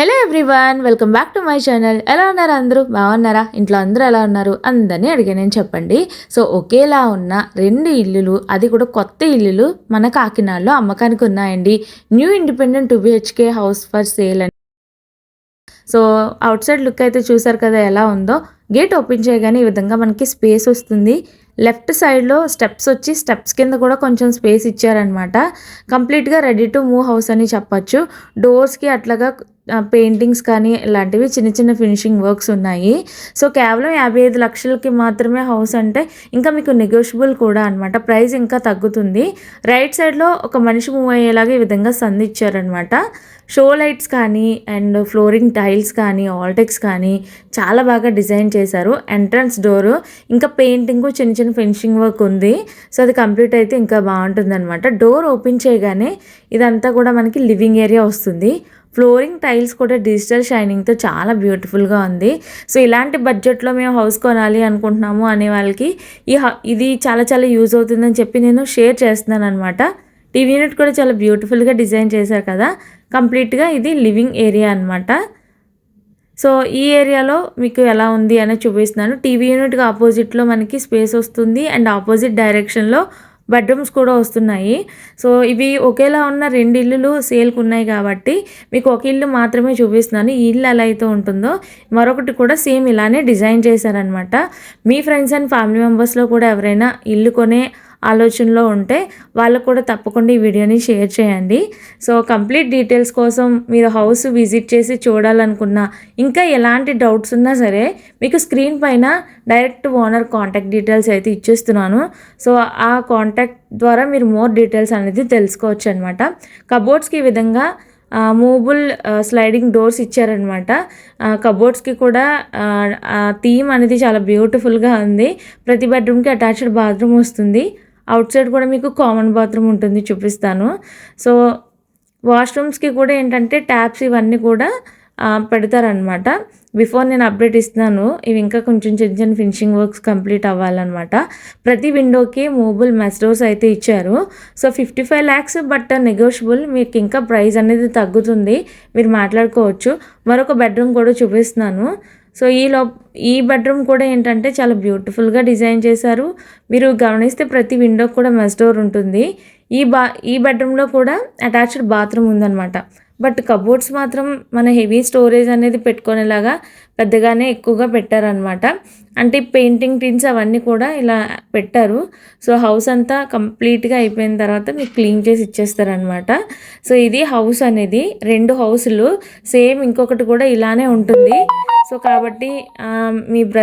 Hello everyone welcome back to my channel ఎలా ఉన్నారు అందరూ? బాగున్నారా? ఇంట్లో అందరూ ఎలా ఉన్నారు? అందరినీ అడిగానని చెప్పండి. సో ఒకేలా ఉన్న రెండు ఇల్లులు అది కూడా కొత్త ఇల్లులు మన కాకినాడలో అమ్మకానికి ఉన్నాయండి. New independent two BHK house for sale అని సో అవుట్ సైడ్ లుక్ అయితే చూసారు కదా ఎలా ఉందో. గేట్ ఓపెన్ చేయగానే ఈ విధంగా మనకి స్పేస్ వస్తుంది. లెఫ్ట్ సైడ్లో స్టెప్స్ వచ్చి స్టెప్స్ కింద కూడా కొంచెం స్పేస్ ఇచ్చారనమాట కంప్లీట్గా రెడీ టు మూవ్ హౌస్ అని చెప్పచ్చు. డోర్స్కి అట్లాగా పెయింటింగ్స్ కానీ ఇలాంటివి చిన్న చిన్న ఫినిషింగ్ వర్క్స్ ఉన్నాయి. సో కేవలం యాభై ఐదు లక్షలకి మాత్రమే హౌస్ అంటే ఇంకా మీకు నెగోషియబుల్ కూడా అనమాట ప్రైస్ ఇంకా తగ్గుతుంది. రైట్ సైడ్లో ఒక మనిషి మూవ్ అయ్యేలాగా ఈ విధంగా సంది ఇచ్చారనమాట షో లైట్స్ కానీ అండ్ ఫ్లోరింగ్ టైల్స్ కానీ ఆల్టెక్స్ కానీ చాలా బాగా డిజైన్ చేశారు. ఎంట్రన్స్ డోరు ఇంకా పెయింటింగ్ చిన్న చిన్న ఫినిషింగ్ వర్క్ ఉంది. సో అది కంప్లీట్ అయితే ఇంకా బాగుంటుంది అనమాట డోర్ ఓపెన్ చేయగానే ఇదంతా కూడా మనకి లివింగ్ ఏరియా వస్తుంది. ఫ్లోరింగ్ టైల్స్ కూడా డిజిటల్ షైనింగ్తో చాలా బ్యూటిఫుల్గా ఉంది. సో ఇలాంటి బడ్జెట్లో మేము హౌస్ కొనాలి అనుకుంటున్నాము అనే వాళ్ళకి ఈ ఇది చాలా చాలా యూజ్ అవుతుందని చెప్పి నేను షేర్ చేస్తున్నాను అనమాట టీవీ యూనిట్ కూడా చాలా బ్యూటిఫుల్గా డిజైన్ చేశారు కదా. కంప్లీట్గా ఇది లివింగ్ ఏరియా అనమాట సో ఈ ఏరియాలో మీకు ఎలా ఉంది అనేది చూపిస్తున్నాను. టీవీ యూనిట్కి ఆపోజిట్లో మనకి స్పేస్ వస్తుంది అండ్ ఆపోజిట్ డైరెక్షన్లో బెడ్రూమ్స్ కూడా వస్తున్నాయి. సో ఇవి ఒకేలా ఉన్న రెండు ఇల్లులు సేల్కి ఉన్నాయి కాబట్టి మీకు ఒక ఇల్లు మాత్రమే చూపిస్తున్నాను. ఈ ఇల్లు ఎలా అయితే ఉంటుందో మరొకటి కూడా సేమ్ ఇలానే డిజైన్ చేశారనమాట మీ ఫ్రెండ్స్ అండ్ ఫ్యామిలీ మెంబర్స్లో కూడా ఎవరైనా ఇల్లు కొనే ఆలోచనలో ఉంటే వాళ్ళకు కూడా తప్పకుండా ఈ వీడియోని షేర్ చేయండి. సో కంప్లీట్ డీటెయిల్స్ కోసం మీరు హౌస్ విజిట్ చేసి చూడాలనుకున్నా ఇంకా ఎలాంటి డౌట్స్ ఉన్నా సరే మీకు స్క్రీన్ పైన డైరెక్ట్ ఓనర్ కాంటాక్ట్ డీటెయిల్స్ అయితే ఇచ్చేస్తున్నాను. సో ఆ కాంటాక్ట్ ద్వారా మీరు మోర్ డీటెయిల్స్ అనేది తెలుసుకోవచ్చు అనమాట కబోర్డ్స్కి ఈ విధంగా మూవబుల్ స్లైడింగ్ డోర్స్ ఇచ్చారనమాట కబోర్డ్స్కి కూడా థీమ్ అనేది చాలా బ్యూటిఫుల్గా ఉంది. ప్రతి బెడ్రూమ్కి అటాచ్డ్ బాత్రూమ్ వస్తుంది. అవుట్ సైడ్ కూడా మీకు కామన్ బాత్రూమ్ ఉంటుంది చూపిస్తాను. సో వాష్రూమ్స్కి కూడా ఏంటంటే ట్యాప్స్ ఇవన్నీ కూడా పెడతారనమాట. బిఫోర్ నేను అప్డేట్ ఇస్తున్నాను ఇవి ఇంకా కొంచెం చిన్న చిన్న ఫినిషింగ్ వర్క్స్ కంప్లీట్ అవ్వాలన్నమాట. ప్రతి విండోకి మూబుల్ మెస్ డోర్స్ అయితే ఇచ్చారు. So fifty five lakhs but negotiable మీకు ఇంకా ప్రైస్ అనేది తగ్గుతుంది. మీరు మాట్లాడుకోవచ్చు. మరొక బెడ్రూమ్ కూడా చూపిస్తున్నాను. సో ఈ లో ఈ బెడ్రూమ్ కూడా ఏంటంటే చాలా బ్యూటిఫుల్గా డిజైన్ చేశారు. మీరు గమనిస్తే ప్రతి విండో కూడా మెస్ డోర్ ఉంటుంది. ఈ బా ఈ బెడ్రూమ్లో కూడా అటాచ్డ్ బాత్రూమ్ ఉందన్నమాట. బట్ కబోర్డ్స్ మాత్రం మన హెవీ స్టోరేజ్ అనేది పెట్టుకునేలాగా పెద్దగానే ఎక్కువగా పెట్టారనమాట అంటే పెయింటింగ్ టిన్స్ అవన్నీ కూడా ఇలా పెట్టారు. సో హౌస్ అంతా కంప్లీట్గా అయిపోయిన తర్వాత మీకు క్లీన్ చేసి ఇచ్చేస్తారనమాట సో ఇది హౌస్ అనేది రెండు హౌసులు సేమ్ ఇంకొకటి కూడా ఇలానే ఉంటుంది. సో కాబట్టి మీ బ్ర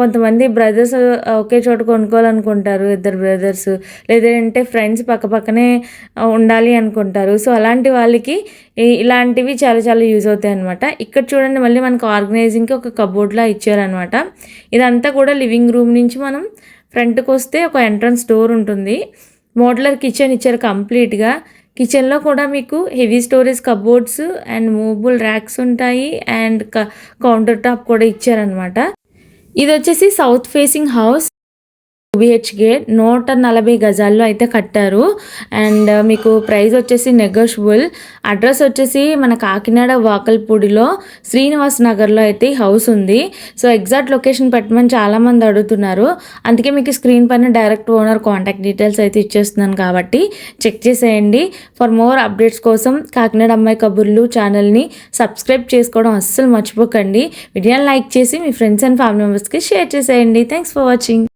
కొంతమంది బ్రదర్స్ ఒకే చోట కొనుక్కోవాలనుకుంటారు ఇద్దరు బ్రదర్స్ లేదంటే ఫ్రెండ్స్ పక్కపక్కనే ఉండాలి అనుకుంటారు. సో అలాంటి వాళ్ళకి ఇలాంటివి చాలా చాలా యూజ్ అవుతాయి అనమాట ఇక్కడ చూడండి మళ్ళీ మనకు ఆర్గనైజింగ్కి ఒక కబోర్డ్లా ఇచ్చారనమాట ఇదంతా కూడా లివింగ్ రూమ్ నుంచి మనం ఫ్రంట్కి వస్తే ఒక ఎంట్రన్స్ డోర్ ఉంటుంది. మోడ్లర్ కిచెన్ ఇచ్చారు కంప్లీట్గా కిచెన్లో కూడా మీకు heavy storage cupboards and movable racks ఉంటాయి అండ్ కౌంటర్ టాప్ కూడా ఇచ్చారనమాట ఇది వచ్చేసి సౌత్ ఫేసింగ్ హౌస్ బిహెచ్కే నూట నలభై గజాల్లో అయితే కట్టారు. అండ్ uh, మీకు ప్రైస్ వచ్చేసి నెగోషియబుల్ అడ్రస్ వచ్చేసి మన కాకినాడ వాకల్పూడిలో శ్రీనివాస్ నగర్లో అయితే హౌస్ ఉంది. సో ఎగ్జాక్ట్ లొకేషన్ పెట్టమని చాలామంది అడుగుతున్నారు. అందుకే మీకు స్క్రీన్ పైన డైరెక్ట్ ఓనర్ కాంటాక్ట్ డీటెయిల్స్ అయితే ఇచ్చేస్తున్నాను కాబట్టి చెక్ చేసేయండి. ఫర్ మోర్ అప్డేట్స్ కోసం కాకినాడ అమ్మాయి కబుర్లు ఛానల్ని సబ్స్క్రైబ్ చేసుకోవడం అస్సలు మర్చిపోకండి. వీడియోని లైక్ చేసి మీ ఫ్రెండ్స్ అండ్ ఫ్యామిలీ మెంబర్స్కి షేర్ చేసేయండి. Thanks for watching.